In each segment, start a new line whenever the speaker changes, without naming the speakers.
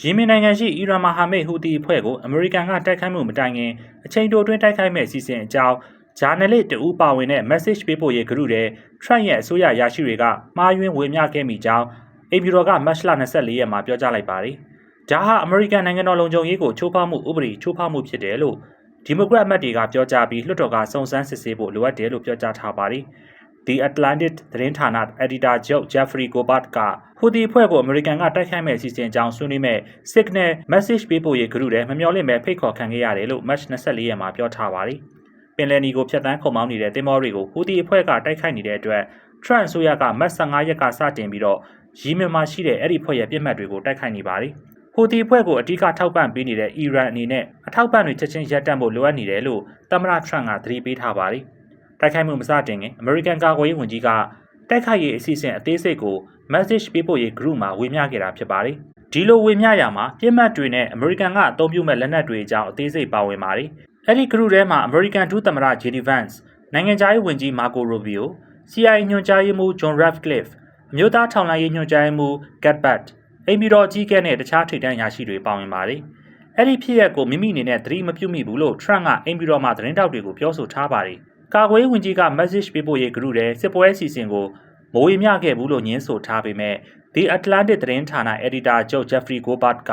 ယီမင်နိုင်ငံရှိအီရန်မဟာမိတ်ဟူတီအဖွဲ့ကိုအမေရိကန်ကတိုက်ခိုက်မှုမတိုင်ခင်အချိန်တိုအတွင်းတိုက်ခိုက်မဲ့အစီအစဉ်အကြောင်းဂျာနယ်လစ်တူပါဝင်တဲ့ message ပေးပို့ရေးဂရုတဲ့ Trump ရဲ့အစိုးရရရှိတွေကမှားယွင်းဝေမျှခဲ့မိကြောင်းအိမ်ဖြူတော်ကမတ်လ24ရက်မှာပြောကြားလိုက်ပါတယ်။ဒါဟာအမေရိကန်နိုင်ငံတော်လုံခြုံရေးကိုချိုးဖောက်မှုဥပဒေချိုးဖောက်မှုဖြစ်တယ်လို့ဒီမိုကရက်အမတ်တွေကပြောကြားပြီးလွှတ်တော်ကစုံစမ်းစစ်ဆေးဖို့လိုအပ်တယ်လို့ပြောကြားထားပါတယ်။ The Atlantic သတင်းဌာနအက်ဒီတာချုပ် Jeffrey Gobart ကဟူဒီအဖွဲ့ကိုအမေရိကန်ကတိုက်ခိုက်မဲ့အစီအစဉ်အကြောင်းဆွေးနွေးမဲ့ Signal Message ပေးပို့ရေးဂရုတဲ့မမျှော်လင့်မဲ့ဖိတ်ခေါ်ခံခဲ့ရတယ်လို့ March 24ရက်မှာပြောထားပါတယ်။ပင်လယ်နီကိုဖျက်ဆီးခုံမောင်းနေတဲ့တင်မောတွေကိုဟူဒီအဖွဲ့ကတိုက်ခိုက်နေတဲ့အတွက် Trump ဆိုရကမတ်15ရက်ကစတင်ပြီးတော့ယီမင်မှာရှိတဲ့အဲ့ဒီဖွဲ့ရဲ့ပြစ်မှတ်တွေကိုတိုက်ခိုက်နေပါတယ်။ဟူဒီအဖွဲ့ကိုအဓိကထောက်ပံ့ပေးနေတဲ့အီရန်အနေနဲ့အထောက်ပံ့တွေချက်ချင်းရပ်တန့်ဖို့လိုအပ်နေတယ်လို့သမ္မတ Trump ကသတိပေးထားပါတယ်။ တိုက်ခိုက်မှုမစတင်ခင်အမေရိကန်ကာကွယ်ရေးဝန်ကြီးကတိုက်ခိုက်ရေးအစီအစဉ်အသေးစိတ်ကို message ပေးပို့ရေး group မှာဝေမျှခဲ့တာဖြစ်ပါတယ်။ဒီလိုဝေမျှရမှာပြစ်မှတ်တွေနဲ့အမေရိကန်ကအသုံးပြုမဲ့လက်နက်တွေအကြောင်းအသေးစိတ်ပါဝင်ပါတယ်။အဲ့ဒီ group ထဲမှာအမေရိကန်ဒုသမ္မတ JD Vance နိုင်ငံခြားရေးဝန်ကြီး Marco Rubio CIA ညွှန်ကြားရေးမှူး John Ratcliffe အမျိုးသားထောက်လှမ်းရေးညွှန်ကြားရေးမှူး Gat Bart အိမ်ပြည်တော်အကြီးအကဲနဲ့တခြားထိပ်တန်းအရာရှိတွေပါဝင်ပါတယ်။အဲ့ဒီဖြစ်ရပ်ကိုမိမိအနေနဲ့သတိမပြုမိဘူးလို့ Trump ကအိမ်ပြည်တော်မှာသတင်းတောက်တွေကိုပြောဆိုထားပါတယ်။ ကာကွယ်ရေးဝန်ကြီးက message ပေးပို့ရေး group ထဲစစ်ပွဲအစီအစဉ်ကိုမဝေမျှခဲ့ဘူးလို့ညင်းဆိုထားပေမဲ့ The Atlantic သတင်းဌာန editor ချုပ် Jeffrey Gobart က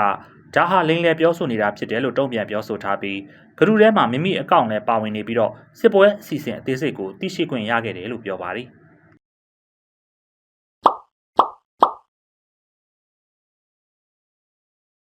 ဒါဟာလိမ့်လည်ပြောဆိုနေတာဖြစ်တယ်လို့တုံ့ပြန်ပြောဆိုထားပြီးဂရုထဲမှာမိမိအကောင့်နဲ့ပါဝင်နေပြီးတော့စစ်ပွဲအစီအစဉ်အသေးစိတ်ကိုသိရှိခွင့်ရခဲ့တယ်လို့ပြောပါတယ်။